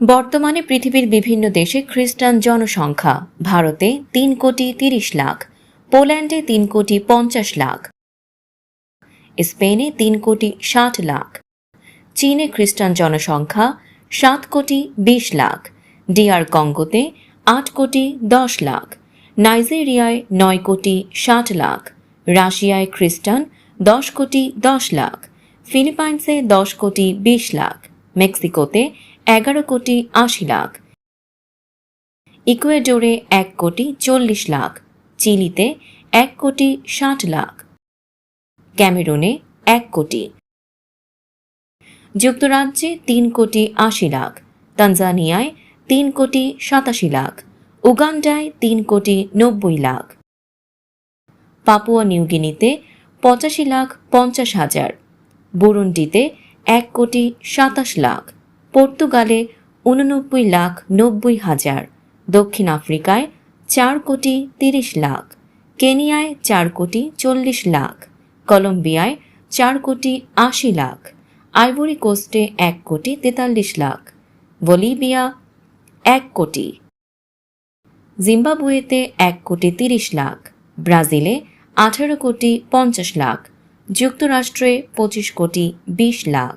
বর্তমানে পৃথিবীর বিভিন্ন দেশে খ্রিস্টান জনসংখ্যা, ভারতে তিন কোটি তিরিশ লাখ, পোল্যান্ডে তিন কোটি পঞ্চাশ লাখ, স্পেনে তিন কোটি ষাট লাখ, চীনে খ্রিস্টান জনসংখ্যা সাত কোটি বিশ লাখ ডিআর কঙ্গোতে আট কোটি দশ লাখ, নাইজেরিয়ায় নয় কোটি ষাট লাখ, রাশিয়ায় খ্রিস্টান দশ কোটি দশ লাখ, ফিলিপাইন্সে দশ কোটি বিশ লাখ, মেক্সিকোতে এগারো কোটি আশি লাখ। ইকুয়েডোরে এক কোটি চল্লিশ লাখ। চিলিতে এক কোটি ষাট লাখ। ক্যামেরুনে এক কোটি। যুক্তরাজ্যে তিন কোটি আশি লাখ। তানজানিয়ায় তিন কোটি সাতাশি লাখ। উগান্ডায় তিন কোটি নব্বই লাখ। পাপুয়া নিউগিনিতে পঁচাশি লাখ পঞ্চাশ হাজার। বুরুন্ডিতে এক কোটি সাতাশ লাখ। পর্তুগালে উননব্বই লাখ নব্বই হাজার। দক্ষিণ আফ্রিকায় চার কোটি তিরিশ লাখ। কেনিয়ায় চার কোটি চল্লিশ লাখ। কলম্বিয়ায় চার কোটি আশি লাখ। আইভরি কোস্টে এক কোটি তেতাল্লিশ লাখ। বলিভিয়া এক কোটি। জিম্বাবুয়েতে এক কোটি তিরিশ লাখ। ব্রাজিলে আঠারো কোটি পঞ্চাশ লাখ। যুক্তরাষ্ট্রে পঁচিশ কোটি বিশ লাখ।